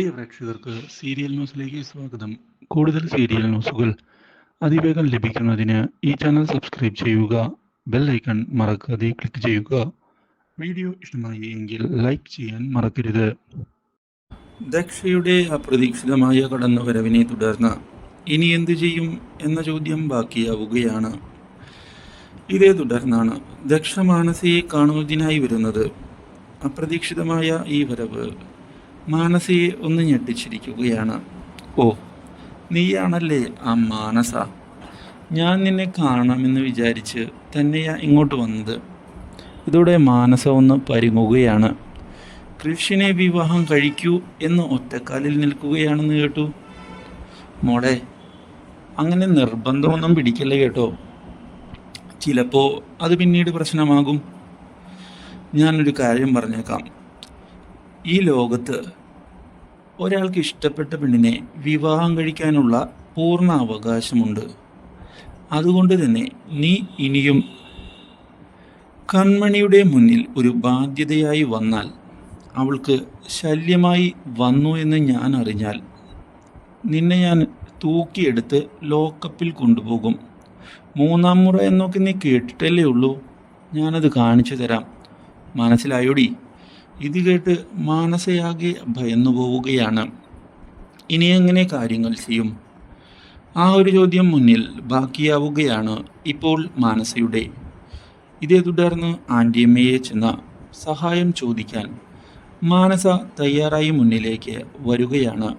പ്രിയ പ്രേക്ഷകർക്ക് സീരിയൽ ന്യൂസിലേക്ക് സ്വാഗതം. കൂടുതൽ സീരിയൽ ന്യൂസുകൾ അതിവേഗം ലഭിക്കുന്നതിന് ഈ ചാനൽ സബ്സ്ക്രൈബ് ചെയ്യുക ബെൽ ഐക്കൺ മറക്കാതെ ക്ലിക്ക് ചെയ്യുക. വീഡിയോ ഇഷ്ടമായി എങ്കിൽ ലൈക്ക് ചെയ്യാൻ മറക്കരുത്. ദക്ഷയുടെ അപ്രതീക്ഷിതമായ കടന്നുവരവിനെ തുടർന്ന് ഇനി എന്തു ചെയ്യും എന്ന ചോദ്യം ബാക്കിയാവുകയാണ്. ഇതേ തുടർന്നാണ് ദക്ഷ മാനസയെ കാണുന്നതിനായി വരുന്നത്. അപ്രതീക്ഷിതമായ ഈ വരവ് മാനസയെ ഒന്ന് ഞെട്ടിച്ചിരിക്കുകയാണ്. ഓ നീയാണല്ലേ ആ മാനസ? ഞാൻ നിന്നെ കാണാമെന്ന് വിചാരിച്ച് തന്നെയാ ഇങ്ങോട്ട് വന്നത്. ഇതോടെ മാനസ ഒന്ന് പരിങ്ങുകയാണ്. കൃഷിനെ വിവാഹം കഴിക്കൂ എന്ന് ഒറ്റക്കാലിൽ നിൽക്കുകയാണെന്ന് കേട്ടു. മോളെ അങ്ങനെ നിർബന്ധമൊന്നും പിടിക്കല്ലേ കേട്ടോ? ചിലപ്പോൾ അത് പിന്നീട് പ്രശ്നമാകും. ഞാനൊരു കാര്യം പറഞ്ഞേക്കാം. ഈ ലോകത്ത് ഒരാൾക്ക് ഇഷ്ടപ്പെട്ട പെണ്ണിനെ വിവാഹം കഴിക്കാനുള്ള പൂർണ അവകാശമുണ്ട്. അതുകൊണ്ട് തന്നെ നീ ഇനിയും കൺമണിയുടെ മുന്നിൽ ഒരു ബാധ്യതയായി വന്നാൽ അവൾക്ക് ശല്യമായി വന്നു എന്ന് ഞാൻ അറിഞ്ഞാൽ നിന്നെ ഞാൻ തൂക്കിയെടുത്ത് ലോക്കപ്പിൽ കൊണ്ടുപോകും. മൂന്നാം മുറ എന്നൊക്കെ നീ കേട്ടിട്ടല്ലേ ഉള്ളൂ. ഞാനത് കാണിച്ചു തരാം. മനസ്സിലായോടി? ഇത് കേട്ട് മാനസയാകെ ഭയന്നു പോവുകയാണ്. ഇനി എങ്ങനെ കാര്യങ്ങൾ ചെയ്യും? ആ ഒരു ചോദ്യം മുന്നിൽ ബാക്കിയാവുകയാണ് ഇപ്പോൾ മാനസയുടെ. ഇതേ തുടർന്ന് ആന്റിയമ്മയെ ചെന്ന സഹായം ചോദിക്കാൻ മാനസ തയ്യാറായി മുന്നിലേക്ക് വരികയാണ്.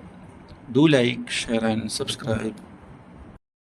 Do like share and subscribe